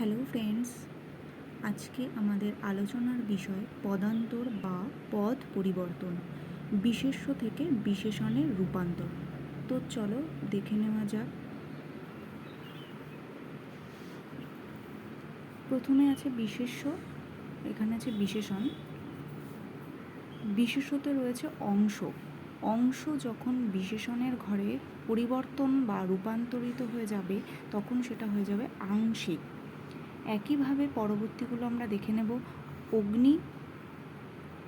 Hello friends আজকে আমাদের আলোচনার বিষয় পদান্তর বা পদ পরিবর্তন, বিশেষ্য থেকে বিশেষণের রূপান্তর। তো চলো দেখে নেওয়া যাক। প্রথমে আছে বিশেষ্য, এখানে আছে বিশেষণ। বিশেষতে রয়েছে অংশ। অংশ যখন বিশেষণের ঘরে পরিবর্তন বা রূপান্তরিত হয়ে যাবে, তখন সেটা হয়ে যাবে আংশিক। একইভাবে পরবর্তীগুলো আমরা দেখে নেব। অগ্নি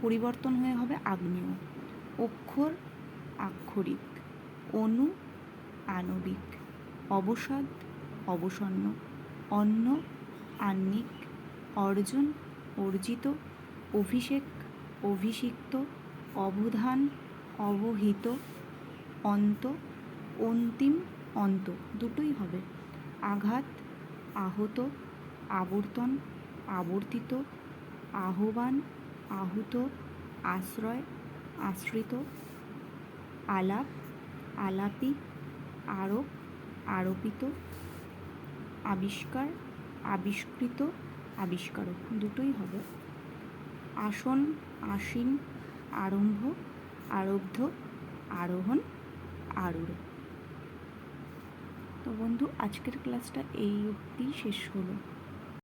পরিবর্তন হয়ে হবে আগ্নেয়। অক্ষর আক্ষরিক। অনু আণবিক। অবসাদ অবসন্ন। অন্ন আহ্নিক। অর্জন অর্জিত। অভিষেক অভিষিক্ত। অবধান অবহিত। অন্ত অন্তিম অন্ত। দুটোই হবে। আঘাত আহত। আবর্তন, আবর্তিত, আহ্বান, আহুত, আশ্রয়, আশ্রিত, আলাপ, আলাপি, আরোপ, আরোপিত, আবিষ্কার, আবিষ্কৃত, আবিষ্কারক দুটোই হবে। আসন, আসীন, আরম্ভ, আরব্ধ, আরোহণ আরূঢ় তো বন্ধু, আজকের ক্লাসটা এই অবধি শেষ হলো।